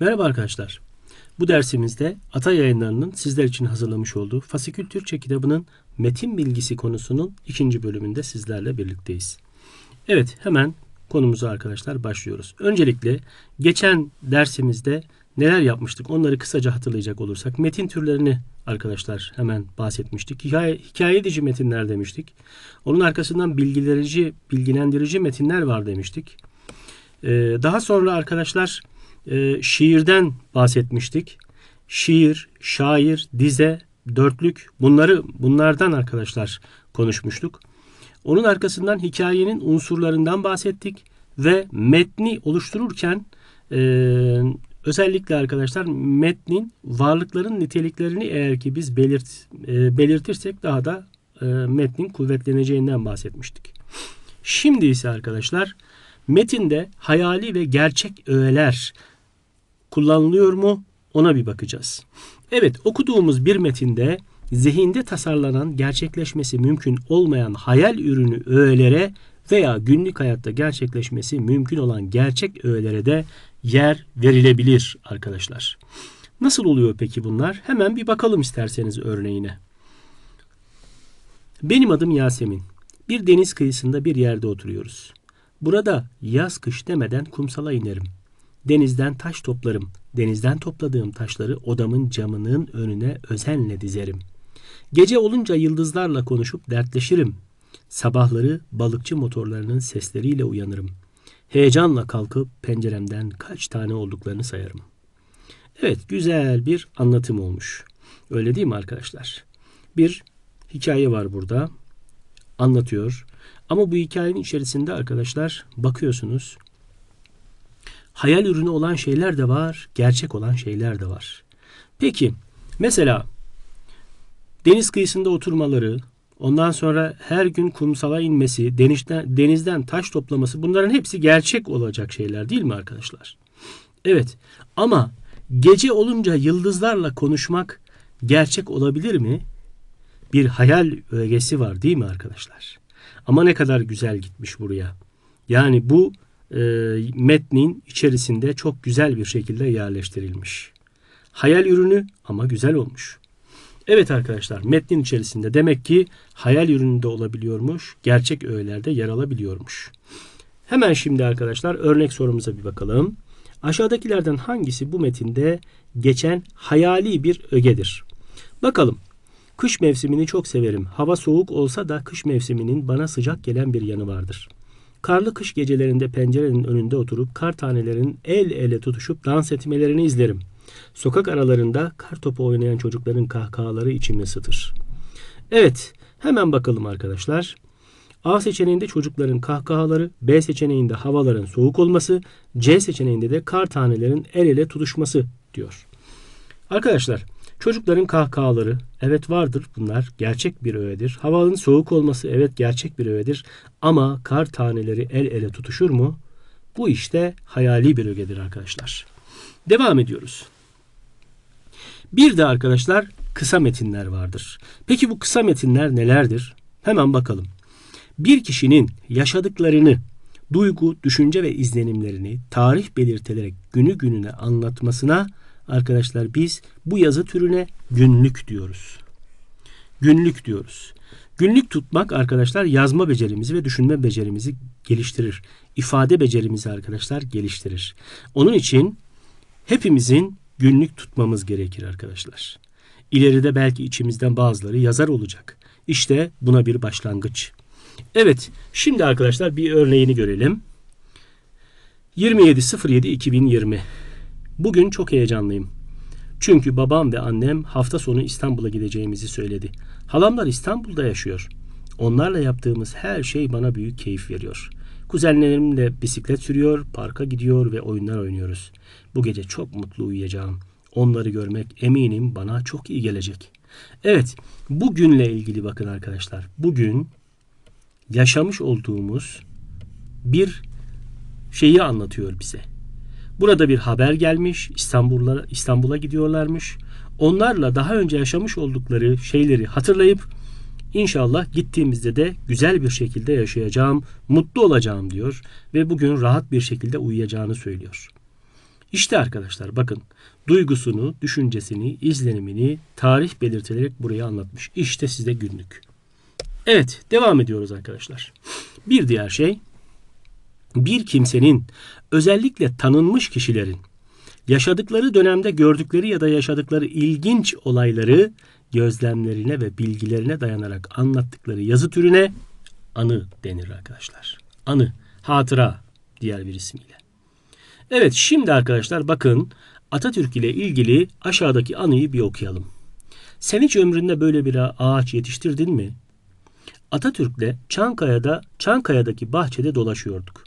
Merhaba arkadaşlar. Bu dersimizde Ata Yayınları'nın sizler için hazırlamış olduğu Fasikül Türkçe kitabının metin bilgisi konusunun ikinci bölümünde sizlerle birlikteyiz. Evet hemen konumuza arkadaşlar başlıyoruz. Öncelikle geçen dersimizde neler yapmıştık onları kısaca hatırlayacak olursak metin türlerini arkadaşlar hemen bahsetmiştik. Hikaye, hikaye edici metinler demiştik. Onun arkasından bilgilendirici, bilgilendirici metinler var demiştik. Ee, daha sonra arkadaşlar e, şiirden bahsetmiştik. Şiir, şair, dize, dörtlük bunları bunlardan arkadaşlar konuşmuştuk. Onun arkasından hikayenin unsurlarından bahsettik ve metni oluştururken e, özellikle arkadaşlar metnin varlıkların niteliklerini eğer ki biz belirt, e, belirtirsek daha da e, metnin kuvvetleneceğinden bahsetmiştik. Şimdi ise arkadaşlar metinde hayali ve gerçek öğeler kullanılıyor mu ona bir bakacağız. Evet okuduğumuz bir metinde zihinde tasarlanan gerçekleşmesi mümkün olmayan hayal ürünü öğelere veya günlük hayatta gerçekleşmesi mümkün olan gerçek öğelere de yer verilebilir arkadaşlar. Nasıl oluyor peki bunlar? Hemen bir bakalım isterseniz örneğine. Benim adım Yasemin. Bir deniz kıyısında bir yerde oturuyoruz. Burada yaz kış demeden kumsala inerim. Denizden taş toplarım. Denizden topladığım taşları odamın camının önüne özenle dizerim. Gece olunca yıldızlarla konuşup dertleşirim. Sabahları balıkçı motorlarının sesleriyle uyanırım. Heyecanla kalkıp penceremden kaç tane olduklarını sayarım. Evet güzel bir anlatım olmuş. Öyle değil mi arkadaşlar? Bir hikaye var burada. Anlatıyor. Ama bu hikayenin içerisinde arkadaşlar bakıyorsunuz hayal ürünü olan şeyler de var, gerçek olan şeyler de var. Peki mesela deniz kıyısında oturmaları, ondan sonra her gün kumsala inmesi, denizden, denizden taş toplaması bunların hepsi gerçek olacak şeyler değil mi arkadaşlar? Evet ama gece olunca yıldızlarla konuşmak gerçek olabilir mi? Bir hayal ögesi var değil mi arkadaşlar? Ama ne kadar güzel gitmiş buraya. Yani bu e, metnin içerisinde çok güzel bir şekilde yerleştirilmiş. Hayal ürünü ama güzel olmuş. Evet arkadaşlar metnin içerisinde demek ki hayal ürününde olabiliyormuş, gerçek öğelerde yer alabiliyormuş. Hemen şimdi arkadaşlar örnek sorumuza bir bakalım. Aşağıdakilerden hangisi bu metinde geçen hayali bir ögedir? Bakalım. Kış mevsimini çok severim. Hava soğuk olsa da kış mevsiminin bana sıcak gelen bir yanı vardır. Karlı kış gecelerinde pencerenin önünde oturup kar tanelerinin el ele tutuşup dans etmelerini izlerim. Sokak aralarında kar topu oynayan çocukların kahkahaları içimi ısıtır. Evet, hemen bakalım arkadaşlar. A seçeneğinde çocukların kahkahaları, B seçeneğinde havaların soğuk olması, C seçeneğinde de kar tanelerin el ele tutuşması diyor. Arkadaşlar, Çocukların kahkahaları evet vardır bunlar gerçek bir öğedir. Havanın soğuk olması evet gerçek bir öğedir. Ama kar taneleri el ele tutuşur mu? Bu işte hayali bir ögedir arkadaşlar. Devam ediyoruz. Bir de arkadaşlar kısa metinler vardır. Peki bu kısa metinler nelerdir? Hemen bakalım. Bir kişinin yaşadıklarını, duygu, düşünce ve izlenimlerini tarih belirtilerek günü gününe anlatmasına arkadaşlar biz bu yazı türüne günlük diyoruz. Günlük diyoruz. Günlük tutmak arkadaşlar yazma becerimizi ve düşünme becerimizi geliştirir. İfade becerimizi arkadaşlar geliştirir. Onun için hepimizin günlük tutmamız gerekir arkadaşlar. İleride belki içimizden bazıları yazar olacak. İşte buna bir başlangıç. Evet, şimdi arkadaşlar bir örneğini görelim. 27.07.2020 Bugün çok heyecanlıyım. Çünkü babam ve annem hafta sonu İstanbul'a gideceğimizi söyledi. Halamlar İstanbul'da yaşıyor. Onlarla yaptığımız her şey bana büyük keyif veriyor. Kuzenlerimle bisiklet sürüyor, parka gidiyor ve oyunlar oynuyoruz. Bu gece çok mutlu uyuyacağım. Onları görmek eminim bana çok iyi gelecek. Evet, bugünle ilgili bakın arkadaşlar. Bugün yaşamış olduğumuz bir şeyi anlatıyor bize. Burada bir haber gelmiş. İstanbul'a İstanbul'a gidiyorlarmış. Onlarla daha önce yaşamış oldukları şeyleri hatırlayıp inşallah gittiğimizde de güzel bir şekilde yaşayacağım, mutlu olacağım diyor ve bugün rahat bir şekilde uyuyacağını söylüyor. İşte arkadaşlar bakın duygusunu, düşüncesini, izlenimini tarih belirtilerek buraya anlatmış. İşte size günlük. Evet devam ediyoruz arkadaşlar. Bir diğer şey bir kimsenin özellikle tanınmış kişilerin yaşadıkları dönemde gördükleri ya da yaşadıkları ilginç olayları gözlemlerine ve bilgilerine dayanarak anlattıkları yazı türüne anı denir arkadaşlar. Anı, hatıra diğer bir ismiyle. Evet şimdi arkadaşlar bakın Atatürk ile ilgili aşağıdaki anıyı bir okuyalım. Sen hiç ömründe böyle bir ağaç yetiştirdin mi? Atatürk'le Çankaya'da Çankaya'daki bahçede dolaşıyorduk.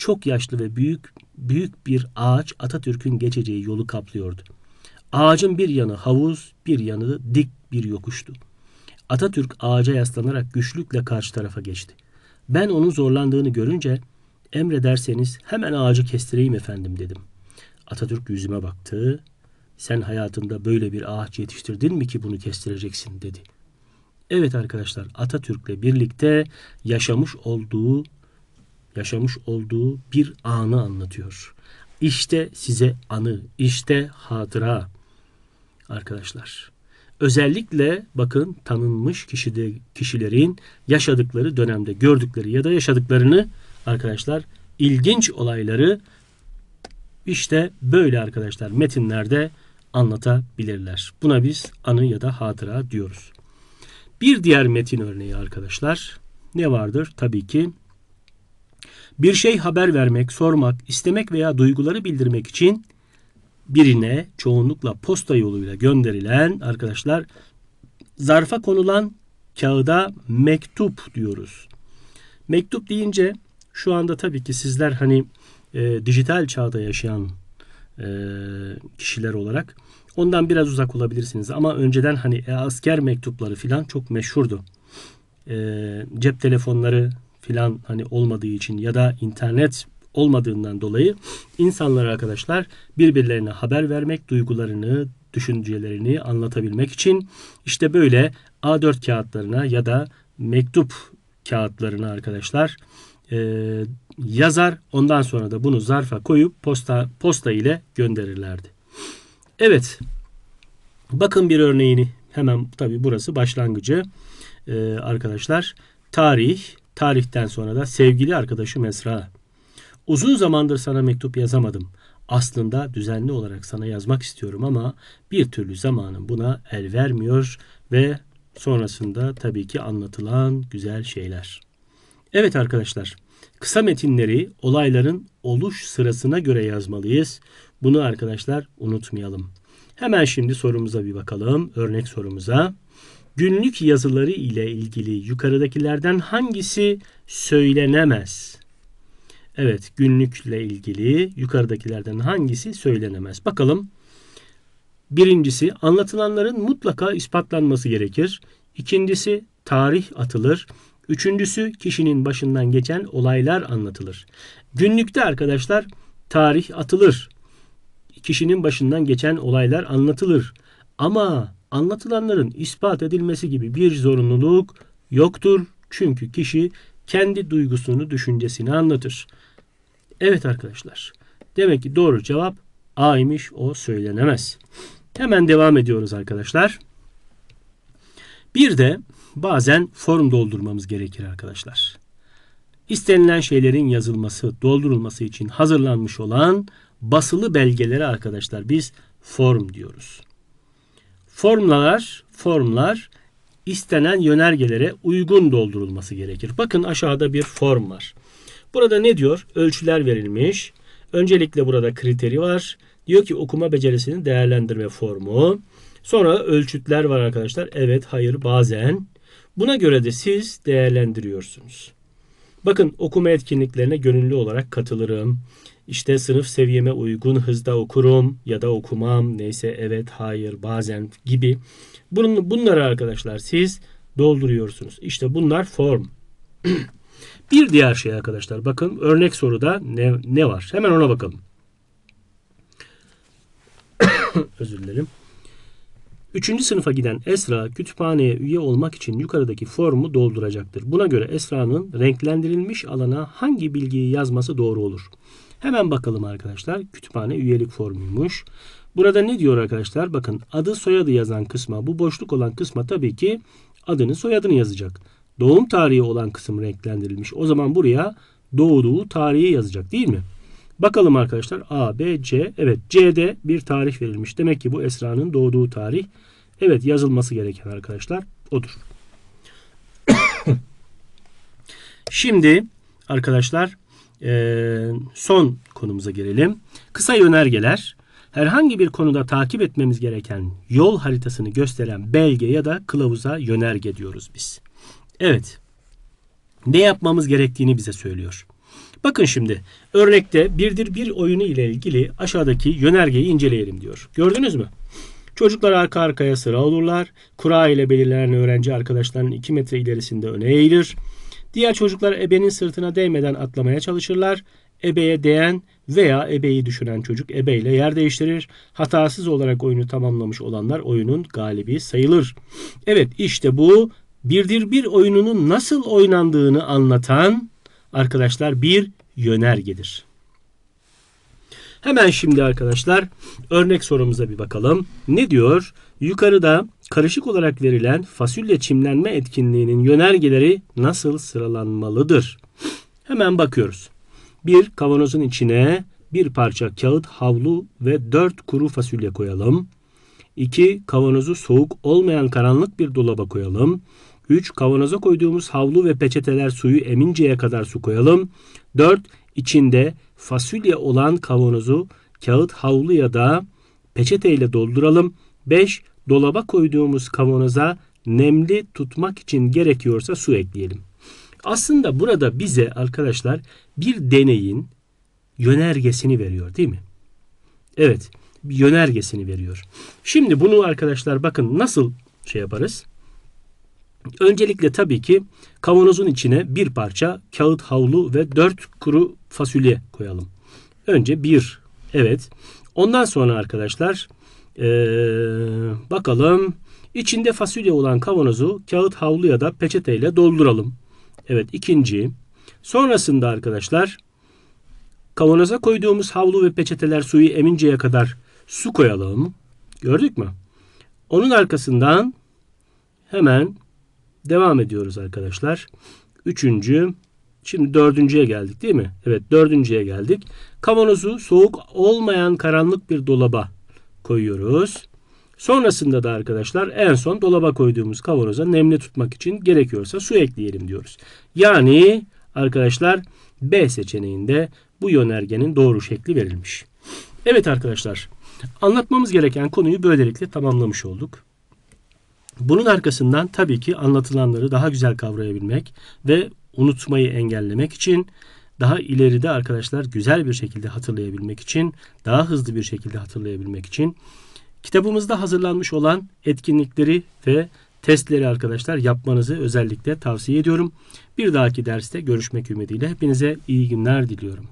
Çok yaşlı ve büyük büyük bir ağaç Atatürk'ün geçeceği yolu kaplıyordu. Ağacın bir yanı havuz, bir yanı dik bir yokuştu. Atatürk ağaca yaslanarak güçlükle karşı tarafa geçti. Ben onun zorlandığını görünce emrederseniz hemen ağacı kestireyim efendim dedim. Atatürk yüzüme baktı. Sen hayatında böyle bir ağaç yetiştirdin mi ki bunu kestireceksin dedi. Evet arkadaşlar Atatürk'le birlikte yaşamış olduğu yaşamış olduğu bir anı anlatıyor. İşte size anı, işte hatıra arkadaşlar. Özellikle bakın tanınmış kişide, kişilerin yaşadıkları dönemde gördükleri ya da yaşadıklarını arkadaşlar ilginç olayları işte böyle arkadaşlar metinlerde anlatabilirler. Buna biz anı ya da hatıra diyoruz. Bir diğer metin örneği arkadaşlar ne vardır? Tabii ki bir şey haber vermek, sormak, istemek veya duyguları bildirmek için birine çoğunlukla posta yoluyla gönderilen arkadaşlar zarfa konulan kağıda mektup diyoruz. Mektup deyince şu anda tabii ki sizler hani e, dijital çağda yaşayan e, kişiler olarak ondan biraz uzak olabilirsiniz. Ama önceden hani e, asker mektupları filan çok meşhurdu. E, cep telefonları filan hani olmadığı için ya da internet olmadığından dolayı insanlar arkadaşlar birbirlerine haber vermek, duygularını, düşüncelerini anlatabilmek için işte böyle A4 kağıtlarına ya da mektup kağıtlarına arkadaşlar e, yazar. Ondan sonra da bunu zarfa koyup posta posta ile gönderirlerdi. Evet. Bakın bir örneğini hemen tabi burası başlangıcı e, arkadaşlar. Tarih, tarihten sonra da sevgili arkadaşım Esra. Uzun zamandır sana mektup yazamadım. Aslında düzenli olarak sana yazmak istiyorum ama bir türlü zamanım buna el vermiyor ve sonrasında tabii ki anlatılan güzel şeyler. Evet arkadaşlar, kısa metinleri olayların oluş sırasına göre yazmalıyız. Bunu arkadaşlar unutmayalım. Hemen şimdi sorumuza bir bakalım. Örnek sorumuza. Günlük yazıları ile ilgili yukarıdakilerden hangisi söylenemez? Evet, günlükle ilgili yukarıdakilerden hangisi söylenemez? Bakalım. Birincisi anlatılanların mutlaka ispatlanması gerekir. İkincisi tarih atılır. Üçüncüsü kişinin başından geçen olaylar anlatılır. Günlükte arkadaşlar tarih atılır. Kişinin başından geçen olaylar anlatılır. Ama anlatılanların ispat edilmesi gibi bir zorunluluk yoktur. Çünkü kişi kendi duygusunu, düşüncesini anlatır. Evet arkadaşlar. Demek ki doğru cevap A'ymış. O söylenemez. Hemen devam ediyoruz arkadaşlar. Bir de bazen form doldurmamız gerekir arkadaşlar. İstenilen şeylerin yazılması, doldurulması için hazırlanmış olan basılı belgeleri arkadaşlar biz form diyoruz. Formlar, formlar istenen yönergelere uygun doldurulması gerekir. Bakın aşağıda bir form var. Burada ne diyor? Ölçüler verilmiş. Öncelikle burada kriteri var. Diyor ki okuma becerisini değerlendirme formu. Sonra ölçütler var arkadaşlar. Evet, hayır, bazen. Buna göre de siz değerlendiriyorsunuz. Bakın okuma etkinliklerine gönüllü olarak katılırım. İşte sınıf seviyeme uygun hızda okurum ya da okumam. Neyse evet, hayır, bazen gibi. Bunun, bunları arkadaşlar siz dolduruyorsunuz. İşte bunlar form. Bir diğer şey arkadaşlar bakın örnek soruda ne, ne var? Hemen ona bakalım. Özür dilerim. Üçüncü sınıfa giden Esra kütüphaneye üye olmak için yukarıdaki formu dolduracaktır. Buna göre Esra'nın renklendirilmiş alana hangi bilgiyi yazması doğru olur? Hemen bakalım arkadaşlar. Kütüphane üyelik formuymuş. Burada ne diyor arkadaşlar? Bakın adı soyadı yazan kısma bu boşluk olan kısma tabii ki adını soyadını yazacak. Doğum tarihi olan kısım renklendirilmiş. O zaman buraya doğduğu tarihi yazacak değil mi? Bakalım arkadaşlar A, B, C. Evet C'de bir tarih verilmiş. Demek ki bu Esra'nın doğduğu tarih. Evet yazılması gereken arkadaşlar odur. Şimdi arkadaşlar son konumuza gelelim. Kısa yönergeler herhangi bir konuda takip etmemiz gereken yol haritasını gösteren belge ya da kılavuza yönerge diyoruz biz. Evet. Ne yapmamız gerektiğini bize söylüyor. Bakın şimdi örnekte birdir bir oyunu ile ilgili aşağıdaki yönergeyi inceleyelim diyor. Gördünüz mü? Çocuklar arka arkaya sıra olurlar. Kura ile belirlenen öğrenci arkadaşlarının 2 metre ilerisinde öne eğilir. Diğer çocuklar ebenin sırtına değmeden atlamaya çalışırlar. Ebeye değen veya ebeyi düşüren çocuk ebeyle yer değiştirir. Hatasız olarak oyunu tamamlamış olanlar oyunun galibi sayılır. Evet işte bu birdir bir oyununun nasıl oynandığını anlatan arkadaşlar bir yönergedir. Hemen şimdi arkadaşlar örnek sorumuza bir bakalım. Ne diyor? Yukarıda karışık olarak verilen fasulye çimlenme etkinliğinin yönergeleri nasıl sıralanmalıdır? Hemen bakıyoruz. Bir kavanozun içine bir parça kağıt, havlu ve dört kuru fasulye koyalım. 2. Kavanozu soğuk olmayan karanlık bir dolaba koyalım. 3. Kavanoza koyduğumuz havlu ve peçeteler suyu eminceye kadar su koyalım. 4. İçinde fasulye olan kavanozu kağıt, havlu ya da peçeteyle dolduralım. 5. Dolaba koyduğumuz kavanoza nemli tutmak için gerekiyorsa su ekleyelim. Aslında burada bize arkadaşlar bir deneyin yönergesini veriyor değil mi? Evet, yönergesini veriyor. Şimdi bunu arkadaşlar bakın nasıl şey yaparız? Öncelikle tabii ki kavanozun içine bir parça kağıt havlu ve dört kuru fasulye koyalım. Önce bir, evet. Ondan sonra arkadaşlar ee, bakalım içinde fasulye olan kavanozu kağıt havlu ya da peçeteyle dolduralım. Evet ikinci. Sonrasında arkadaşlar kavanoza koyduğumuz havlu ve peçeteler suyu eminceye kadar su koyalım. Gördük mü? Onun arkasından hemen Devam ediyoruz arkadaşlar. Üçüncü. Şimdi dördüncüye geldik değil mi? Evet dördüncüye geldik. Kavanozu soğuk olmayan karanlık bir dolaba koyuyoruz. Sonrasında da arkadaşlar en son dolaba koyduğumuz kavanoza nemli tutmak için gerekiyorsa su ekleyelim diyoruz. Yani arkadaşlar B seçeneğinde bu yönergenin doğru şekli verilmiş. Evet arkadaşlar anlatmamız gereken konuyu böylelikle tamamlamış olduk. Bunun arkasından tabii ki anlatılanları daha güzel kavrayabilmek ve unutmayı engellemek için daha ileride arkadaşlar güzel bir şekilde hatırlayabilmek için, daha hızlı bir şekilde hatırlayabilmek için kitabımızda hazırlanmış olan etkinlikleri ve testleri arkadaşlar yapmanızı özellikle tavsiye ediyorum. Bir dahaki derste görüşmek ümidiyle hepinize iyi günler diliyorum.